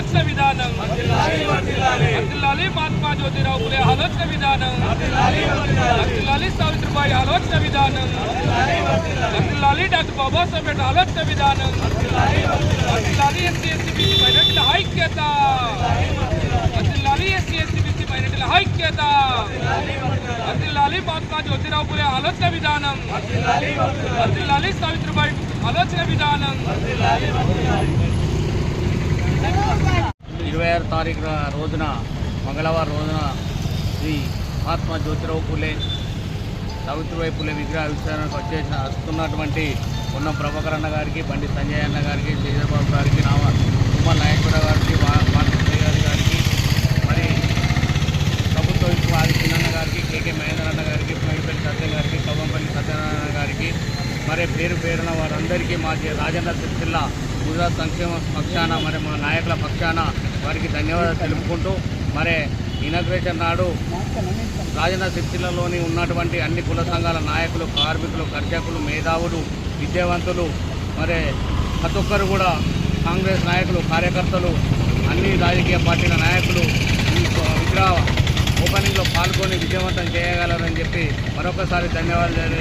ఆలోచన విధానం. వర్ధిల్లాలి మహాత్మా జ్యోతిరావు పులే ఆలోచన విధానం. వర్ధిల్లాలి సావిత్రిబాయి ఆలోచన విధానం. వర్ధిల్లాలి డాక్టర్ బాబాసాహెబ్ ఆలోచన విధానం. వర్ధిల్లాలి ఎస్సీ ఎస్టీ బీసీ మైనార్టీల ఐక్యత. వర్ధిల్లాలి ఎస్సీ ఎస్టీ బీసీ మైనార్టీల ఐక్యత. వర్ధిల్లాలి మహాత్మా జ్యోతిరావు పులే ఆలోచన విధానం. వర్ధిల్లాలి సావిత్రిబాయి ఆలోచన విధానం. ఇరవై ఆరు తారీఖు రోజున మంగళవారం రోజున శ్రీ మహాత్మా జ్యోతిరావు పూలే సావిత్రిబాయి పూలే విగ్రహ విస్తరణకు వచ్చేసిన వస్తున్నటువంటి ఉన్న ప్రభాకర్ అన్న గారికి బండి సంజయ్ అన్న గారికి శ్రీధర్బాబు గారికి రామ మరి పేరు పేరున వారందరికీ మా రాజేంద్ర జిల్లా గుజరాత్ సంక్షేమ పక్షాన మరి మా నాయకుల పక్షాన వారికి ధన్యవాదాలు తెలుపుకుంటూ మరి ఇనాగ్రేషన్ నాడు రాజేంద్ర జిల్లాలోని ఉన్నటువంటి అన్ని కుల సంఘాల నాయకులు కార్మికులు కర్షకులు మేధావులు విద్యావంతులు మరి ప్రతి ఒక్కరు కూడా కాంగ్రెస్ నాయకులు కార్యకర్తలు అన్ని రాజకీయ పార్టీల నాయకులు ఈ విగ్రహ ఓపెనింగ్లో పాల్గొని విజయవంతం చేయగలరని చెప్పి మరొకసారి ధన్యవాదాలు